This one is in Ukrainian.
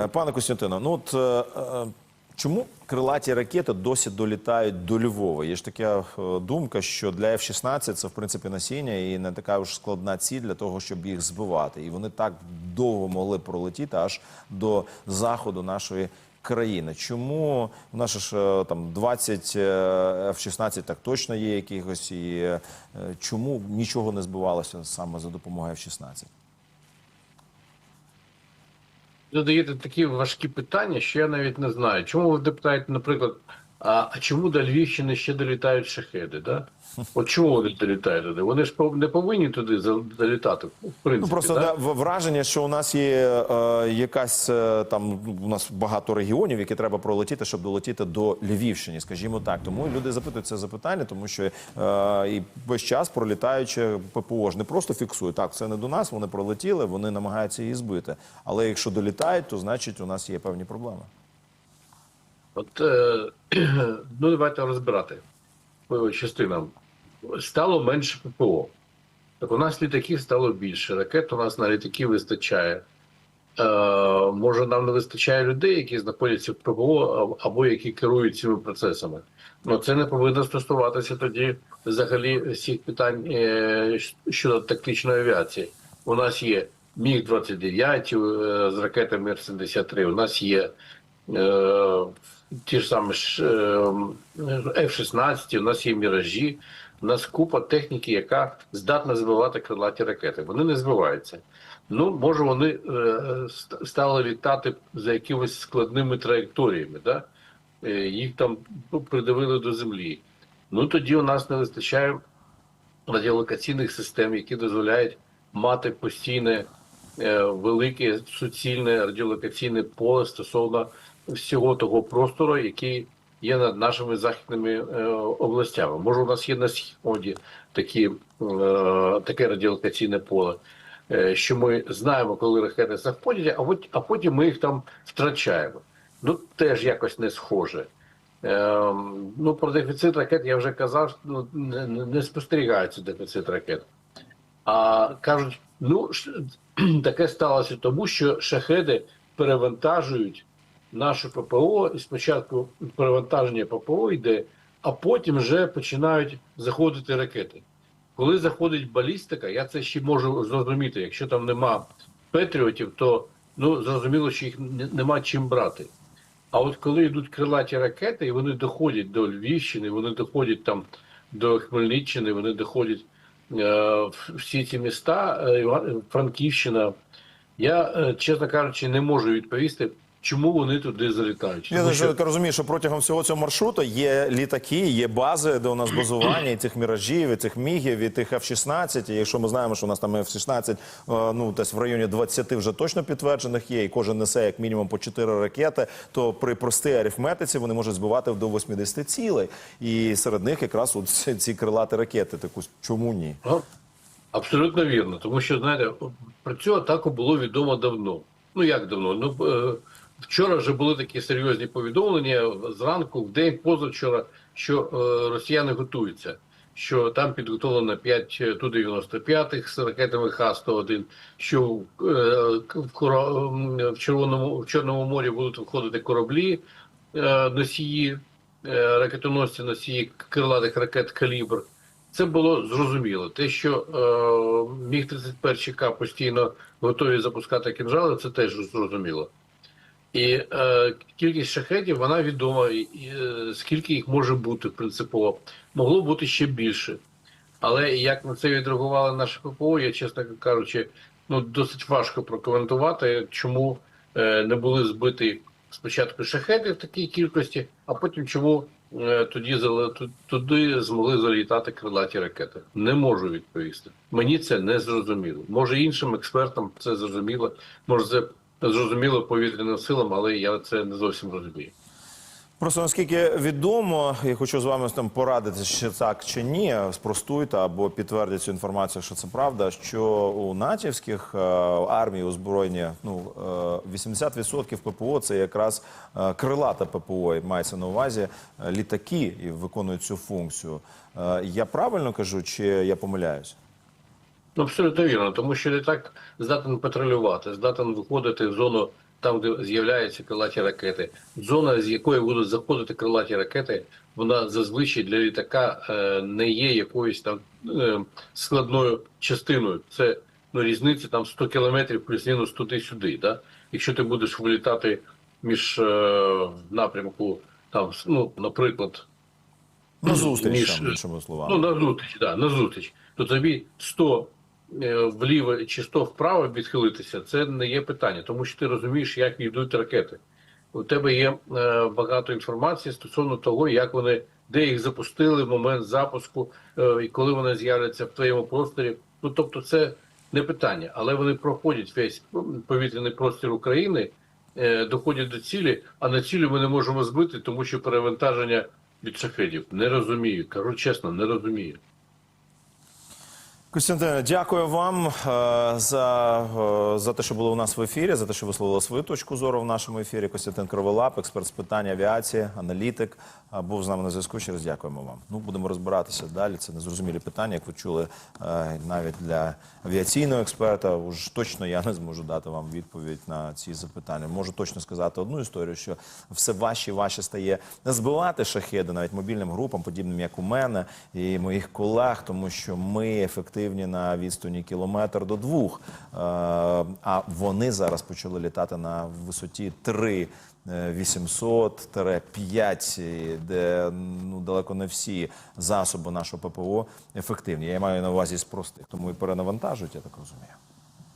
Е, Пане Костянтино, ну от е, е, чому крилаті ракети досі долітають до Львова? Є ж така е, думка, що для F-16 це в принципі насіння і не така ж складна ціль для того, щоб їх збивати. І вони так довго могли пролетіти аж до заходу нашої країни. Чому у нас ж там 20 е, F-16 так точно є якихось, і чому нічого не збивалося саме за допомогою F-16? Задаєте такі важкі питання, що я навіть не знаю. Чому ви питаєте, наприклад, а, а чому до Львівщини ще долітають шахеди? Да? От чому вони долітають туди? Вони ж не повинні туди долітати. В принципі, Ну просто да? да, враження, що у нас є е, якась е, там у нас багато регіонів, які треба пролетіти, щоб долетіти до Львівщини, скажімо так. Тому люди запитують це запитання, тому що е, і весь час пролітаючи ППО ж не просто фіксують. Так, це не до нас. Вони пролетіли, вони намагаються її збити. Але якщо долітають, то значить у нас є певні проблеми. От е, ну давайте розбирати по частинам. Стало менше ППО. Так у нас літаків стало більше. Ракет у нас на літаки вистачає. Е, може, нам не вистачає людей, які знаходяться в ППО або які керують цими процесами. Ну це не повинно стосуватися тоді взагалі всіх питань е, щодо тактичної авіації. У нас є Міг 29 е, з ракетами Р-73, У нас є е, ті ж самі е, F-16, у нас є міражі, у нас купа техніки, яка здатна збивати крилаті ракети. Вони не збиваються. Ну, може, вони е, стали літати за якимись складними траєкторіями, да? Е, їх там ну, придавили до землі. Ну тоді у нас не вистачає радіолокаційних систем, які дозволяють мати постійне е, велике суцільне радіолокаційне поле стосовно всього того простору, який є над нашими західними е, областями. Може, у нас є на сході такі, е, таке радіолокаційне поле, е, що ми знаємо, коли ракети заходять, а, а потім ми їх там втрачаємо. Ну, теж якось не схоже. Ем, ну, про дефіцит ракет я вже казав, ну, не, не спостерігається дефіцит ракет. А кажуть, ну таке сталося тому, що шахеди перевантажують нашу ППО, і спочатку перевантаження ППО йде, а потім вже починають заходити ракети. Коли заходить балістика, я це ще можу зрозуміти. Якщо там нема патріотів, то ну зрозуміло, що їх нема чим брати. А от коли йдуть крилаті ракети, і вони доходять до Львівщини, вони доходять там до Хмельниччини, вони доходять е, в всі ці міста, е, Франківщина. Я, е, чесно кажучи, не можу відповісти, чому вони туди залітають. Я дуже розумію, що протягом всього цього маршруту є літаки, є бази, де у нас базування і цих міражів, і цих мігів, і тих F-16. І якщо ми знаємо, що у нас там F-16, е, ну десь в районі 20 вже точно підтверджених є, і кожен несе як мінімум по 4 ракети, то при простій арифметиці вони можуть збивати до 80 цілей. І серед них якраз от ці- ці крилаті ракети. Таку чому ні? Абсолютно вірно, тому що знаєте, про цю атаку було відомо давно. Ну як давно? Ну е, вчора вже були такі серйозні повідомлення зранку, в день позавчора, що е, росіяни готуються. Що там підготовлено 5 Ту-95 з ракетами Х-101, що е, в, в Червоному в Чорному морі будуть виходити кораблі е, носії, е, ракетоносці носії крилатих ракет Калібр. Це було зрозуміло. Те, що е, міг 31 К постійно готові запускати кінжали, це теж зрозуміло. І е, кількість шахетів вона відома, і, е, скільки їх може бути принципово. Могло бути ще більше. Але як на це відреагували наші ППО, я, чесно кажучи, ну досить важко прокоментувати, чому е, не були збиті спочатку шахети в такій кількості, а потім чому е, тоді туди змогли залітати крилаті ракети. Не можу відповісти. Мені це не зрозуміло. Може іншим експертам це зрозуміло, може це зрозуміло повітряним силам, але я це не зовсім розумію. Просто наскільки відомо, я хочу з вами там порадити, чи так чи ні, спростуйте або підтвердіть цю інформацію, що це правда. Що у натівських е, армій озброєння ну е, 80% ППО це якраз е, крилата ППО, і мається на увазі е, літаки і виконують цю функцію. Е, я правильно кажу, чи я помиляюсь? Ну, абсолютно вірно, тому що літак здатен патрулювати, здатен виходити в зону там, де з'являються крилаті ракети. Зона, з якої будуть заходити крилаті ракети, вона зазвичай для літака е, не є якоюсь там е, складною частиною. Це ну, різниця там 100 кілометрів плюс-мінус туди-сюди. Да? Якщо ти будеш вилітати між е, напрямку, там, ну, наприклад, Ну, зустріч, Між- там, іншими словами. Ну, на зустріч, да, на зустріч. То тобі 100 е, вліво чи 100 вправо відхилитися, це не є питання, тому що ти розумієш, як йдуть ракети. У тебе є е, багато інформації стосовно того, як вони, де їх запустили в момент запуску, е, і коли вони з'являться в твоєму просторі. Ну тобто, це не питання, але вони проходять весь повітряний простір України, е, доходять до цілі, а на цілю ми не можемо збити, тому що перевантаження від шахедів. Не розумію. Кажу чесно, не розумію. Костянтине, дякую вам е, за, е, за те, що були у нас в ефірі, за те, що висловили свою точку зору в нашому ефірі. Костянтин Криволап, експерт з питань авіації, аналітик, е, був з нами на зв'язку. Ще раз дякуємо вам. Ну, будемо розбиратися далі. Це незрозумілі питання, як ви чули, навіть для авіаційного експерта. Уж точно я не зможу дати вам відповідь на ці запитання. Можу точно сказати одну історію, що все важче і важче стає збивати шахеди навіть мобільним групам, подібним як у мене і моїх колег, тому що ми ефективні на відстані кілометр до двох. Е, А вони зараз почали літати на висоті 3 800-5, де ну далеко не всі засоби нашого ППО ефективні. Я маю на увазі з простих, тому і перенавантажують, я так розумію.